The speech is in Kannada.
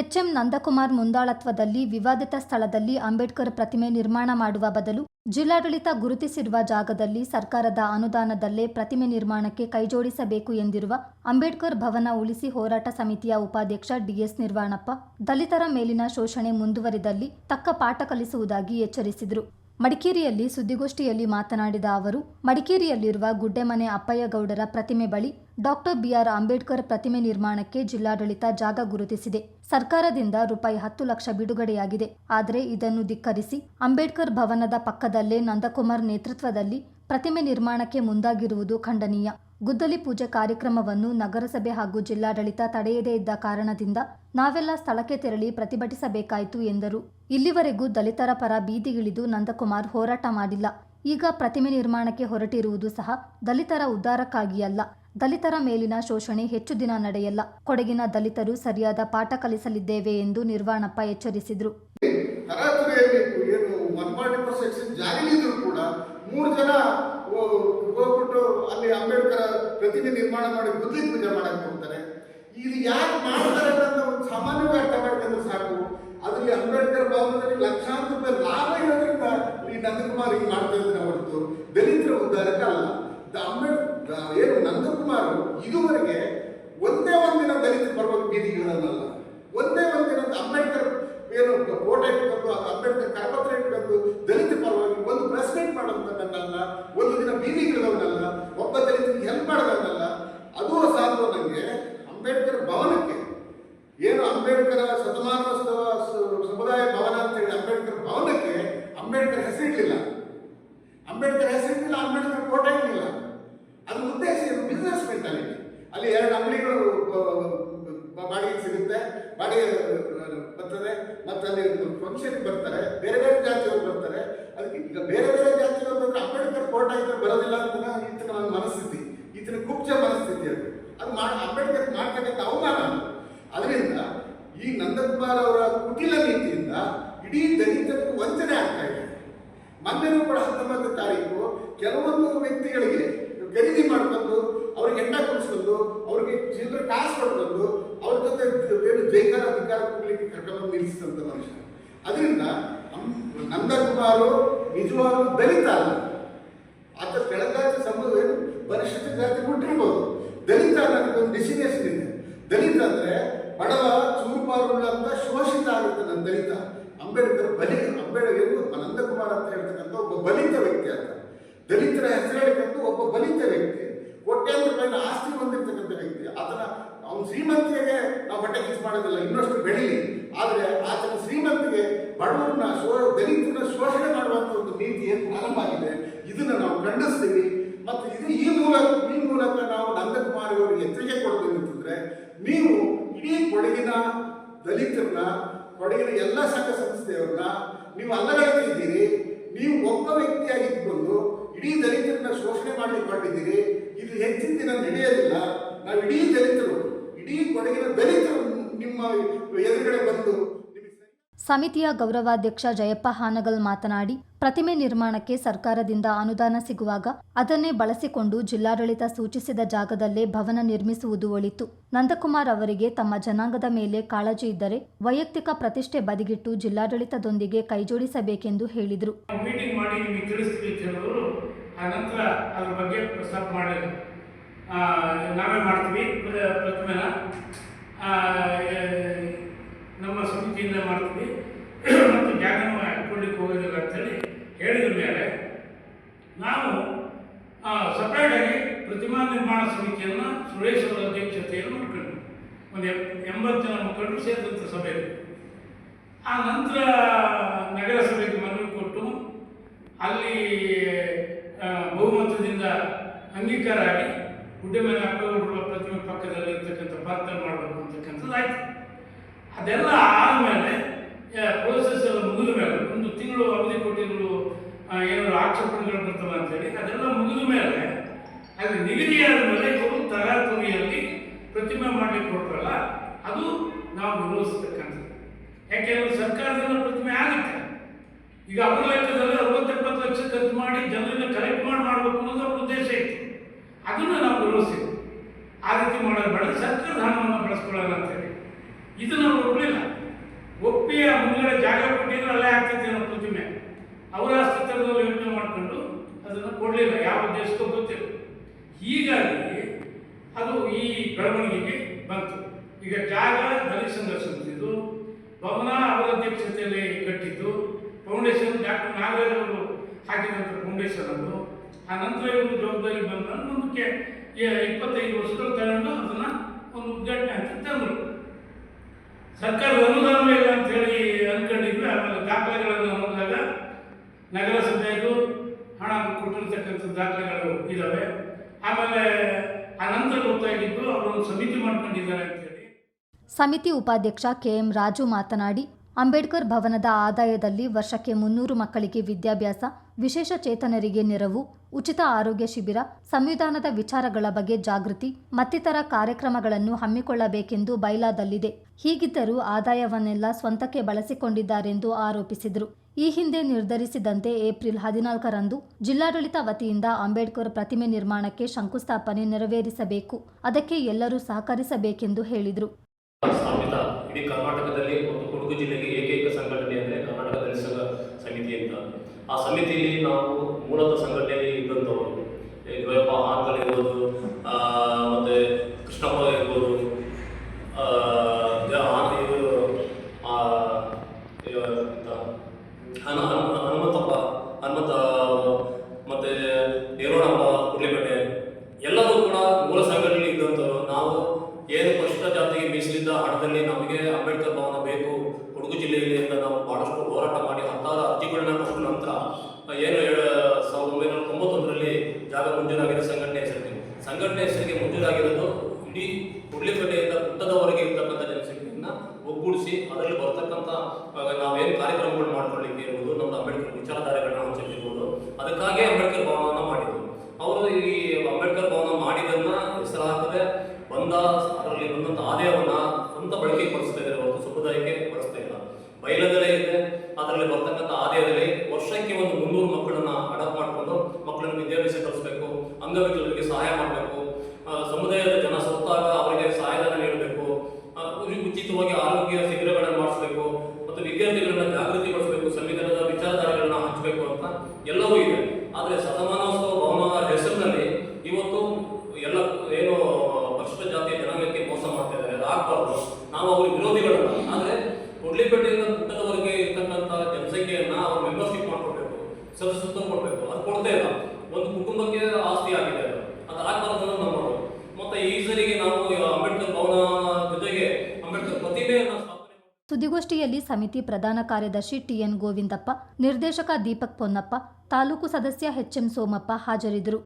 ಎಚ್ಎಂ ನಂದಕುಮಾರ್ ಮುಂದಾಳತ್ವದಲ್ಲಿ ವಿವಾದಿತ ಸ್ಥಳದಲ್ಲಿ ಅಂಬೇಡ್ಕರ್ ಪ್ರತಿಮೆ ನಿರ್ಮಾಣ ಮಾಡುವ ಬದಲು ಜಿಲ್ಲಾಡಳಿತ ಗುರುತಿಸಿರುವ ಜಾಗದಲ್ಲಿ ಸರ್ಕಾರದ ಅನುದಾನದಲ್ಲೇ ಪ್ರತಿಮೆ ನಿರ್ಮಾಣಕ್ಕೆ ಕೈಜೋಡಿಸಬೇಕು ಎಂದಿರುವ ಅಂಬೇಡ್ಕರ್ ಭವನ ಉಳಿಸಿ ಹೋರಾಟ ಸಮಿತಿಯ ಉಪಾಧ್ಯಕ್ಷ ಡಿಎಸ್ ನಿರ್ವಾಣಪ್ಪ, ದಲಿತರ ಮೇಲಿನ ಶೋಷಣೆ ಮುಂದುವರಿದಲ್ಲಿ ತಕ್ಕ ಪಾಠ ಕಲಿಸುವುದಾಗಿ ಎಚ್ಚರಿಸಿದರು. ಮಡಿಕೇರಿಯಲ್ಲಿ ಸುದ್ದಿಗೋಷ್ಠಿಯಲ್ಲಿ ಮಾತನಾಡಿದ ಅವರು, ಮಡಿಕೇರಿಯಲ್ಲಿರುವ ಗುಡ್ಡೆಮನೆ ಅಪ್ಪಯ್ಯಗೌಡರ ಪ್ರತಿಮೆ ಬಳಿ ಡಾಕ್ಟರ್ ಬಿಆರ್ ಅಂಬೇಡ್ಕರ್ ಪ್ರತಿಮೆ ನಿರ್ಮಾಣಕ್ಕೆ ಜಿಲ್ಲಾಡಳಿತ ಜಾಗ ಗುರುತಿಸಿದೆ. ಸರ್ಕಾರದಿಂದ ರೂಪಾಯಿ ಹತ್ತು ಲಕ್ಷ ಬಿಡುಗಡೆಯಾಗಿದೆ. ಆದರೆ ಇದನ್ನು ಧಿಕ್ಕರಿಸಿ ಅಂಬೇಡ್ಕರ್ ಭವನದ ಪಕ್ಕದಲ್ಲೇ ನಂದಕುಮಾರ್ ನೇತೃತ್ವದಲ್ಲಿ ಪ್ರತಿಮೆ ನಿರ್ಮಾಣಕ್ಕೆ ಮುಂದಾಗಿರುವುದು ಖಂಡನೀಯ. ಗುದ್ದಲಿ ಪೂಜೆ ಕಾರ್ಯಕ್ರಮವನ್ನು ನಗರಸಭೆ ಹಾಗೂ ಜಿಲ್ಲಾಡಳಿತ ತಡೆಯದೇ ಇದ್ದ ಕಾರಣದಿಂದ ನಾವೆಲ್ಲ ಸ್ಥಳಕ್ಕೆ ತೆರಳಿ ಪ್ರತಿಭಟಿಸಬೇಕಾಯಿತು ಎಂದರು. ಇಲ್ಲಿವರೆಗೂ ದಲಿತರ ಪರ ಬೀದಿಗಿಳಿದು ನಂದಕುಮಾರ್ ಹೋರಾಟ ಮಾಡಿಲ್ಲ. ಈಗ ಪ್ರತಿಮೆ ನಿರ್ಮಾಣಕ್ಕೆ ಹೊರಟಿರುವುದು ಸಹ ದಲಿತರ ಉದ್ಧಾರಕ್ಕಾಗಿಯಲ್ಲ ದಲಿತರ ಮೇಲಿನ ಶೋಷಣೆ ಹೆಚ್ಚು ದಿನ ನಡೆಯಲ್ಲ. ಕೊಡಗಿನ ದಲಿತರು ಸರಿಯಾದ ಪಾಠ ಕಲಿಸಲಿದ್ದೇವೆ ಎಂದು ನಿರ್ವಾಣಪ್ಪ ಎಚ್ಚರಿಸಿದರು. ಮೂರು ಜನ ಹೋಗ್ಬಿಟ್ಟು ಅಲ್ಲಿ ಅಂಬೇಡ್ಕರ್ ಪ್ರತಿಮೆ ನಿರ್ಮಾಣ ಮಾಡಿ ಬುದ್ಧಿ ಪೂಜೆ ಮಾಡಕ್ಕೆ ಹೋಗ್ತಾರೆ. ಇದು ಯಾರು ಮಾಡ್ತಾರೆ ಅಂತ ಒಂದು ಸಾಮಾನ್ಯವಾಗಿ ಅರ್ಥ ಮಾಡ್ಕೊಂಡ್ರೆ ಸಾಕು. ಅದರಲ್ಲಿ ಅಂಬೇಡ್ಕರ್ ಭವನದಲ್ಲಿ ಲಕ್ಷಾಂತರ ರೂಪಾಯಿ ಲಾಭ ಇರೋದ್ರಿಂದ ಈ ನಂದಕುಮಾರ್ ಈಗ ಮಾಡ್ತಾ ಇದ್ದಾರೆ ಹೊರತು. ದಲಿತರ ಅಲ್ಲ. ದ- ಅಂಬೇಡ್ ಏನು ನಂದಕುಮಾರ್ ಇದುವರೆಗೆ ಒಂದೇ ಒಂದಿನ ದಲಿತ ಬರ್ಬೇಕು ಬೀದಿಗಳಲ್ಲ ಒಂದೇ ಒಂದಿನ ಅಂಬೇಡ್ಕರ್ ಏನು ಕೋಟೆ ಇಟ್ಕೊಂಡು ಅಂಬೇಡ್ಕರ್ ಕರಪತ್ರ ಇಟ್ಕೊಂಡು ದಲಿತ ಪರವಾಗಿ ಒಂದು ಪ್ರೆಸಿಡೆಂಟ್ ಮೀಟ್ ಮಾಡೋದನ್ನಲ್ಲ ಒಂದು ದಿನ ಬೀದಿಗಿಳಿದವನಲ್ಲ ಒಬ್ಬ ದಲಿತರಿಗೆ ಹೆಲ್ಪ್ ಮಾಡೋದನ್ನಲ್ಲ ಅದು ಸಾಧ್ಯ ನನಗೆ ಅಂಬೇಡ್ಕರ್ ಭವನಕ್ಕೆ ಏನು ಅಂಬೇಡ್ಕರ್ ಶತಮಾನೋತ್ಸವ ಸಮುದಾಯ ಭವನ ಅಂತ ಹೇಳಿ ಅಂಬೇಡ್ಕರ್ ಭವನಕ್ಕೆ ಅಂಬೇಡ್ಕರ್ ಹೆಸರಿಡಲಿಲ್ಲ. ಅಂಬೇಡ್ಕರ್ ಹೆಸರಿಡಲಿಲ್ಲ, ಅಂಬೇಡ್ಕರ್ ಕೋಟೆ ಇರಲಿಲ್ಲ. ಅದು ಉದ್ದೇಶ ಬಿಸ್ನೆಸ್ ಮೆಂಟಾಲಿಟಿ ಅಲ್ಲಿ ಎರಡು ಅಂಗಡಿಗಳು ಬಾಡಿಗೆ ಸಿಗುತ್ತೆ. ಬಾಡಿಗೆ ಬರ್ತದೆ. ಮತ್ತು ಅಲ್ಲಿ ಫಂಕ್ಷನ್ ಬರ್ತಾರೆ. ಬೇರೆ ಬೇರೆ ಜಾತಿಯವರು ಬರ್ತಾರೆ. ಅದಕ್ಕೆ ಈಗ ಬೇರೆ ಬೇರೆ ಜಾತಿಯವರು ಬಂದ್ರೆ ಅಂಬೇಡ್ಕರ್ ಕೋಟ ಇದ್ರೆ ಬರೋದಿಲ್ಲ ಅಂತ ಈತನ ನನ್ನ ಮನಸ್ಥಿತಿ. ಈತನ ಕುಬ್ಜ ಮನಸ್ಥಿತಿ ಅದು. ಅದು ಮಾಡಿ ಅಂಬೇಡ್ಕರ್ ಮಾಡ್ತಕ್ಕಂಥ ಅವಮಾನ ನಂದಕುಮಾರ್ ಅವರ ಕುಟಿಲ ನೀತಿಯಿಂದ ಇಡೀ ದಲಿತರಿಗೆ ವಂಚನೆ ಆಗ್ತಾ ಇದೆ. ಮೊನ್ನೆನೂ ಕೂಡ ಹತ್ತೊಂಬತ್ತು ತಾರೀಕು ಕೆಲವೊಂದು ವ್ಯಕ್ತಿಗಳಿಗೆ ಖರೀದಿ ಮಾಡ್ಕೊಂಡು ಅವ್ರಿಗೆ ಹೆಣ್ಣ ಕೊಡಿಸ್ಕೊಂಡು ಅವ್ರಿಗೆ ಚಿಲ್ಲರೆ ಕಾಸು ಕೊಡ್ಕೊಂಡು ಅವ್ರ ಜೊತೆ ಏನು ಜೈಕಾರ ಅಧಿಕಾರ ಕೊಡ್ಲಿಕ್ಕೆ ಕರ್ಕೊಂಡು ನಿಲ್ಲಿಸಿದಂಥ ಮನುಷ್ಯ. ಅದರಿಂದ ನಂದಕುಮಾರ್ ನಿಜವಾಗ್ಲೂ ದಲಿತ ಅಲ್ಲ. ಆತ ಕೆಳಜಾತಿ ಸಮುದಾಯ ಪರಿಶಿಷ್ಟ ಜಾತಿ ಹುಟ್ಟಿರ್ಬೋದು. ದಲಿತ ಒಂದು ಡೆಸಿನೇಷನ್ ಇದೆ. ದಲಿತ ಅಂದ್ರೆ ಬಡವ ಚೂರುಪಾರುಳ್ಳಂತ ಶೋಷಿತ ಆಗುತ್ತೆ ನನ್ನ ದಲಿತ. ಅಂಬೇಡ್ಕರ್ ಬಲಿ, ಅಂಬೇಡ್ಕರ್ ಅನಂತಕುಮಾರ್ ಅಂತ ಹೇಳ್ತಕ್ಕಂಥ ಒಬ್ಬ ಬಲಿತ ವ್ಯಕ್ತಿ ಅಂತ ದಲಿತರ ಹೆಸರು ಹೇಳಿಕೊಂಡು ಒಬ್ಬ ಬಲಿತ ವ್ಯಕ್ತಿ, ಕೋಟ್ಯಾಂತರ ರೂಪಾಯಿನ ಆಸ್ತಿ ಹೊಂದಿರ್ತಕ್ಕಂಥ ವ್ಯಕ್ತಿ. ಆತನ ಅವನ ಶ್ರೀಮಂತಿಗೆ ನಾವು ಹೊಟ್ಟೆ ಕಿಸ್ ಮಾಡೋದಿಲ್ಲ, ಇನ್ನಷ್ಟು ಬೆಳೀಲಿ. ಆದರೆ ಆತನ ಶ್ರೀಮಂತಿಗೆ ಬಡವರನ್ನ ಶೋ, ದಲಿತರನ್ನ ಶೋಷಣೆ ಮಾಡುವಂಥ ಒಂದು ನೀತಿ ಏನು ಪ್ರಾರಂಭ ಆಗಿದೆ, ಇದನ್ನ ನಾವು ಖಂಡಿಸ್ತೀವಿ. ಮತ್ತು ಇದು ಈ ಮೂಲಕ ಈ ಮೂಲಕ ನಾವು ನಂದಕುಮಾರಿಯವರಿಗೆ ಎಚ್ಚರಿಕೆ ಕೊಡ್ತೀವಿ ಅಂತಂದ್ರೆ, ನೀವು ಇಡೀ ಕೊಡಗಿನ ದಲಿತರನ್ನ, ಕೊಡಗಿನ ಎಲ್ಲ ಸಂಘ ಸಂಸ್ಥೆಯವ್ರನ್ನ ನೀವು ಅಲ್ಲಗಳಿದ್ದೀರಿ ನೀವು ಒಬ್ಬ ವ್ಯಕ್ತಿಯಾಗಿದ್ದುಕೊಂಡು ಇಡೀ ದಲಿತರನ್ನ ಶೋಷಣೆ ಮಾಡಲಿಕ್ಕೆ ಹೊರಟಿದ್ದೀರಿ ಇದು ಹೆಚ್ಚಿನ ದಿನ ನಡೆಯೋದಿಲ್ಲ. ನಾವು ಇಡೀ ದಲಿತರು, ಇಡೀ ಕೊಡಗಿನ ದಲಿತರು ನಿಮ್ಮ ಎದುರುಗಡೆ ಬಂದು ಸಮಿತಿಯ ಗೌರವಾಧ್ಯಕ್ಷ ಜಯಪ್ಪ ಹಾನಗಲ್ ಮಾತನಾಡಿ ಪ್ರತಿಮೆ ನಿರ್ಮಾಣಕ್ಕೆ ಸರ್ಕಾರದಿಂದ ಅನುದಾನ ಸಿಗುವಾಗ ಅದನ್ನೇ ಬಳಸಿಕೊಂಡು ಜಿಲ್ಲಾಡಳಿತ ಸೂಚಿಸಿದ ಜಾಗದಲ್ಲೇ ಭವನ ನಿರ್ಮಿಸುವುದು ಒಳಿತು. ನಂದಕುಮಾರ್ ಅವರಿಗೆ ತಮ್ಮ ಜನಾಂಗದ ಮೇಲೆ ಕಾಳಜಿ ಇದ್ದರೆ ವೈಯಕ್ತಿಕ ಪ್ರತಿಷ್ಠೆ ಬದಿಗಿಟ್ಟು ಜಿಲ್ಲಾಡಳಿತದೊಂದಿಗೆ ಕೈಜೋಡಿಸಬೇಕೆಂದು ಹೇಳಿದರು. ಮೀಟಿಂಗ್ ಮಾಡಿ ನಿಮಗೆ ತಿಳಿಸ್ತೀವಿ ಅಂತ ಹೇಳಿದ್ರು ಆ ನಂತರ ಅದ್ರ ಬಗ್ಗೆ ಪ್ರಸ್ತಾಪ ಮಾಡಿದ್ರು ಆ, ನಾವೇ ಮಾಡ್ತೀವಿ ಪ್ರ- ಪ್ರತಿಮೆನ ಆ, ಏ, ನಮ್ಮ ಸಮಿತಿಯಿಂದ ಮಾಡ್ತೀವಿ ಮತ್ತು ಜಾಗನೂ ಹಾಕ್ಕೊಳ್ಳಿಕ್ಕೆ ಹೋಗೋದಿಲ್ಲ ಅಂತೇಳಿ ಹೇಳಿದ ಮೇಲೆ ನಾವು ಸಪ್ರೇಟಾಗಿ ಪ್ರತಿಮಾ ನಿರ್ಮಾಣ ಸಮಿತಿಯನ್ನು ಸುರೇಶ್ ಅವರ ಅಧ್ಯಕ್ಷತೆಯನ್ನು ಮಾಡ್ಕೊಂಡ್ವಿ ಒಂದು ಎಂಬತ್ತು ಜನ ಮುಖಂಡರು ಸೇರಿದಂಥ ಸಭೆ ಆ ನಂತರ ನಗರಸಭೆಗೆ ಮನವಿ ಕೊಟ್ಟು ಅಲ್ಲಿ ಬಹುಮತದಿಂದ ಅಂಗೀಕಾರ ಆಗಿ ಗುಡ್ಡೆಮನೆ ಅಪ್ಪಗೌಡರ ಪ್ರತಿಮೆ ಪಕ್ಕದಲ್ಲಿ ಇರ್ತಕ್ಕಂಥ ಪಾತ್ರ ಮಾಡಬೇಕು ಅಂತಕ್ಕಂಥದ್ದು ಆಯ್ತು. ಅದೆಲ್ಲ ಆದಮೇಲೆ ಪ್ರೋಸೆಸ್ ಎಲ್ಲ ಮುಗಿದ ಮೇಲೆ, ಒಂದು ತಿಂಗಳು ಅವಧಿ ಕೊಟ್ಟಿದ್ರು ಏನಾದ್ರು ಆಕ್ಷೇಪಣೆಗಳು ಬರ್ತವೆ ಅಂತೇಳಿ, ಅದೆಲ್ಲ ಮುಗಿದ ಮೇಲೆ ಅಲ್ಲಿ ನಿಗದಿಯಾದ ಮೇಲೆ ಇವರು ತರಾತುರಿಯಲ್ಲಿ ಪ್ರತಿಮೆ ಮಾಡಲಿಕ್ಕೆ ಕೊಟ್ಟರಲ್ಲ ಅದು ನಾವು ವಿರೋಧಿಸ್ತಕ್ಕಂಥದ್ದು ಯಾಕೆಂದ್ರೆ ಸರ್ಕಾರದಿಂದ ಪ್ರತಿಮೆ ಆಗುತ್ತೆ. ಈಗ ಅವರ ಲೆಕ್ಕದಲ್ಲಿ ಅರವತ್ತೆಪ್ಪತ್ತು ಲಕ್ಷ ಖರ್ಚು ಮಾಡಿ ಜನರನ್ನ ಕಲೆಕ್ಟ್ ಮಾಡಿ ಮಾಡಬೇಕು ಅನ್ನೋದು ಅವ್ರ ಉದ್ದೇಶ ಇತ್ತು. ಅದನ್ನು ನಾವು ವಿರೋಧಿಸಿದ್ವಿ ಆ ರೀತಿ ಮಾಡೋದು ಬೇಡ. ಸರ್ಕಾರದ ಹಣವನ್ನು ಬಳಸ್ಕೊಳ್ಳಲ್ಲ ಅಂತೇಳಿ ಇದನ್ನ ಅವ್ರು ಒಪ್ಪಲಿಲ್ಲ ಒಪ್ಪಿ ಆ ಮುಂದೆ ಜಾಗ ಕೊಟ್ಟಿದ್ರೆ ಅಲ್ಲೇ ಆಗ್ತಿತ್ತು ನಮ್ಮ ಪ್ರತಿಮೆ. ಅವರ ಅಸ್ತಿತ್ವದಲ್ಲಿ ಯೋಚನೆ ಮಾಡಿಕೊಂಡು ಅದನ್ನು ಕೊಡಲಿಲ್ಲ. ಯಾವ ಉದ್ದೇಶಕ್ಕೂ ಗೊತ್ತಿಲ್ಲ. ಹೀಗಾಗಿ ಅದು ಈ ಬೆಳವಣಿಗೆಗೆ ಬಂತು. ಈಗ ಜಾಗ ದಲಿತ ಸಂಘರ್ಷಿಸಿದ್ದು ಭವನ ಅವರ ಅಧ್ಯಕ್ಷತೆಯಲ್ಲಿ ಕಟ್ಟಿದ್ದು ಫೌಂಡೇಶನ್ ಡಾಕ್ಟರ್ ನಾಗರಾಜ್ ಅವರು ಹಾಕಿದಂಥ ಫೌಂಡೇಶನ್ ಅನ್ನು ಆ ನಂತರ ಇವರು ಜವಾಬ್ದಾರಿ ಬಂದ ಮುಂದಕ್ಕೆ ಇಪ್ಪತ್ತೈದು ವರ್ಷಗಳು ತಗೊಂಡು ಅದನ್ನ ಒಂದು ಉದ್ಘಾಟನೆ ಅಂತ ತಂದರು. ಸರ್ಕಾರದ ಅನುದಾನ ಇಲ್ಲ ಅಂತ ಹೇಳಿ ಅನ್ಕೊಂಡಿದ್ವಿ. ಆಮೇಲೆ ದಾಖಲೆಗಳನ್ನು ನೋಡಿದಾಗ ನಗರಸಭೆಗೂ ಹಣ ಕೊಟ್ಟಿರ್ತಕ್ಕಂಥ ದಾಖಲೆಗಳು ಇದ್ದಾವೆ ಆಮೇಲೆ ಅನಂತರ ನಂತರ ಗೊತ್ತಾಗಿದ್ದು ಅವರೊಂದು ಸಮಿತಿ ಮಾಡ್ಕೊಂಡಿದ್ದಾರೆ ಅಂತೇಳಿ. ಸಮಿತಿ ಉಪಾಧ್ಯಕ್ಷ ಕೆಎಂ ರಾಜು ಮಾತನಾಡಿ, ಅಂಬೇಡ್ಕರ್ ಭವನದ ಆದಾಯದಲ್ಲಿ ವರ್ಷಕ್ಕೆ ಮುನ್ನೂರು ಮಕ್ಕಳಿಗೆ ವಿದ್ಯಾಭ್ಯಾಸ, ವಿಶೇಷ ಚೇತನರಿಗೆ ನೆರವು, ಉಚಿತ ಆರೋಗ್ಯ ಶಿಬಿರ, ಸಂವಿಧಾನದ ವಿಚಾರಗಳ ಬಗ್ಗೆ ಜಾಗೃತಿ, ಮತ್ತಿತರ ಕಾರ್ಯಕ್ರಮಗಳನ್ನು ಹಮ್ಮಿಕೊಳ್ಳಬೇಕೆಂದು ಬೈಲಾದಲ್ಲಿದೆ. ಹೀಗಿದ್ದರೂ ಆದಾಯವನ್ನೆಲ್ಲ ಸ್ವಂತಕ್ಕೆ ಬಳಸಿಕೊಂಡಿದ್ದಾರೆಂದು ಆರೋಪಿಸಿದರು. ಈ ಹಿಂದೆ ನಿರ್ಧರಿಸಿದಂತೆ ಏಪ್ರಿಲ್ ಹದಿನಾಲ್ಕರಂದು ಜಿಲ್ಲಾಡಳಿತ ವತಿಯಿಂದ ಅಂಬೇಡ್ಕರ್ ಪ್ರತಿಮೆ ನಿರ್ಮಾಣಕ್ಕೆ ಶಂಕುಸ್ಥಾಪನೆ ನೆರವೇರಿಸಬೇಕು. ಅದಕ್ಕೆ ಎಲ್ಲರೂ ಸಹಕರಿಸಬೇಕೆಂದು ಹೇಳಿದರು ಸ್ಥಾಪಿತ ಇಡೀ ಕರ್ನಾಟಕದಲ್ಲಿ ಒಂದು ಕೊಡಗು ಜಿಲ್ಲೆಗೆ ಏಕೈಕ ಸಂಘಟನೆ ಅಂದರೆ ಕರ್ನಾಟಕ ದಲಿತ ಸಂಘ ಸಮಿತಿ ಅಂತ ಆ ಸಮಿತಿಯಲ್ಲಿ ನಾವು ಮೂಲತಃ ಸಂಘಟನೆಯಲ್ಲಿ ಇದ್ದಂಥವರು ಈ ದ್ವಯಪ್ಪ ಹಾನ್ಗಳಿರ್ಬೋದು ಆ, ಮತ್ತೆ ಕೃಷ್ಣಪ್ಪ ಇರ್ಬೋದು ಆ, ಜ- ಆ- ಇವರು ಆ, ಇವ- ಎಂತ, ಹನು- ಹನು- ಹನುಮಂತಪ್ಪ ಹನುಮಂತ ಅವರು, ನೇರೋಣಪ್ಪ ಹುರ್ಲಿಪೇಟೆ ಎಲ್ಲರೂ ಕೂಡ ಮೂಲ ಸಂಘಟನೆ ಇದ್ದಂಥವ್ರು ನಾವು ಏನು ಪರಿಶಿಷ್ಟ ಜಾತಿಗೆ ಮೀಸಲಿದ್ದ ಹಣದಲ್ಲಿ ನಮಗೆ ಅಂಬೇಡ್ಕರ್ ಭವನ ಬೇಕು, ಕೊಡಗು ಜಿಲ್ಲೆಯಲ್ಲಿ ಅಂತ ನಾವು ಬಹಳಷ್ಟು ಹೋರಾಟ ಮಾಡಿ ಹತ್ತಾರು ಅರ್ಜಿಗಳನ್ನ ಕೊಟ್ಟ ನಂತರ, ಏನು ಸಾವಿರದ ಒಂಬೈನೂರ ತೊಂಬತ್ತೊಂದರಲ್ಲಿ ಜಾಗ ಮಂಜೂರಾಗಿದೆ ಸಂಘಟನೆ ಹೆಸರಿಗೆ. ಸಂಘಟನೆ ಹೆಸರಿಗೆ ಮಂಜೂರಾಗಿರೋದು ಇಡೀ ಕುಡ್ಲಿಪೇಟೆಯಿಂದ ಪುಟ್ಟದವರೆಗೆ ಇರ್ತಕ್ಕಂಥ ಜನಸಂಖ್ಯೆಯನ್ನ ಒಗ್ಗೂಡಿಸಿ ಅದರಲ್ಲಿ ಬರ್ತಕ್ಕಂಥ ಆ, ನಾವೇನು ಕಾರ್ಯಕ್ರಮಗಳು ಮಾಡ್ಕೊಳ್ಳಿಕ್ಕೆ ಇರ್ಬೋದು ನಮ್ಮ ಅಂಬೇಡ್ಕರ್ ವಿಚಾರಧಾರೆಗಳನ್ನ ಹಂಚಲಿರ್ಬೋದು ಅದಕ್ಕಾಗಿ ಅಂಬೇಡ್ಕರ್ ಭವನವನ್ನು ಮಾಡಿದ್ರು ಅವರು ಈ ಅಂಬೇಡ್ಕರ್ ಭವನ ಮಾಡಿದನ್ನ ಹೆಸರು ಹಾಕದೆ ಬಂದ ಅದರಲ್ಲಿ ಬಂದಂಥ ಆದಾಯವನ್ನ ಸ್ವಂತ ಬಳಕೆ ಬಳಸ್ತಾ ಇದ್ದಾರೆ, ಹೊರತು ಸಮುದಾಯಕ್ಕೆ ಬಳಸ್ತಾ ಇಲ್ಲ. ಬಯಲದಲ್ಲೇ ಇದೆ, ಅದರಲ್ಲಿ ಬರ್ತಕ್ಕಂಥ ಆದಾಯದಲ್ಲಿ ವರ್ಷಕ್ಕೆ ಒಂದು ಮುನ್ನೂರು ಮಕ್ಕಳನ್ನ ಅಡಾಪ್ಟ್ ಮಾಡಿಕೊಂಡು ಮಕ್ಕಳನ್ನು ವಿದ್ಯಾಭ್ಯಾಸ ಕಲಿಸ್ಬೇಕು, ಅಂಗವಿಕಲರಿಗೆ ಸಹಾಯ ಮಾಡಬೇಕು ಸಮುದಾಯದ ಜನ ಸತ್ತಾಗ ಅವರಿಗೆ ಸಹಾಯಧನ ನೀಡಬೇಕು ಆ, ಉ- ಉಚಿತವಾಗಿ ಆರೋಗ್ಯ ಶಿಬಿರಗಳನ್ನು ಮಾಡಿಸ್ಬೇಕು ಮತ್ತು ವಿದ್ಯಾರ್ಥಿಗಳನ್ನ ಜಾಗೃತಿಗೊಳಿಸಬೇಕು ಸಂವಿಧಾನದ ವಿಚಾರಧಾರೆಗಳನ್ನ ಹಂಚಬೇಕು ಅಂತ ಎಲ್ಲವೂ ಇದೆ ಆದರೆ ಶತಮಾನೋತ್ಸವ ಭವನದ ಹೆಸರಿನಲ್ಲಿ ಇವತ್ತು ಎಲ್ಲ ಏನು ಪರಿಶಿಷ್ಟ ಜಾತಿಯ ಜನಾಂಗಕ್ಕೆ ಮೋಸ ಮಾಡ್ತಾ ಇದ್ದಾರೆ ಅದು ಆಗ್ಬಾರ್ದು ನಾವು ಅವ್ರ ವಿರೋಧಿಗಳಲ್ಲ ಆದರೆ ಕೊಡ್ಲಿಪೇಟೆಯಿಂದ ಪುಟ್ಟದವರೆಗೆ ಇರ್ತಕ್ಕಂಥ ಜನಸಂಖ್ಯೆಯನ್ನ ಅವ್ರು ಮೆಂಬರ್ಶಿಪ್ ಮಾಡ್ಕೊಡ್ಬೇಕು ಸದಸ್ಯತ್ವ ಕೊಡಬೇಕು ಅದು ಕೊಡ್ತಾ ಇಲ್ಲ ಒಂದು ಕುಟುಂಬಕ್ಕೆ ಆಸ್ತಿ ಆಗಿದೆ ಅದು ಅದು ಆಗ್ಬಾರ್ದು ಅನ್ನೋದು ನಮ್ಮದು ಮತ್ತೆ ಈ ಸರಿಗೆ ನಾವು ಈ ಅಂಬೇಡ್ಕರ್ ಭವನ ಜೊತೆಗೆ ಅಂಬೇಡ್ಕರ್ ಪ್ರತಿಮೆಯನ್ನ ಸ್ಥಾಪನೆ ಸುದ್ದಿಗೋಷ್ಠಿಯಲ್ಲಿ ಸಮಿತಿ ಪ್ರಧಾನ ಕಾರ್ಯದರ್ಶಿ ಟಿಎನ್ ಗೋವಿಂದಪ್ಪ ನಿರ್ದೇಶಕ ದೀಪಕ್ ಪೊನ್ನಪ್ಪ ತಾಲೂಕು ಸದಸ್ಯ ಎಚ್ಎಂ ಸೋಮಪ್ಪ ಹಾಜರಿದ್ದರು.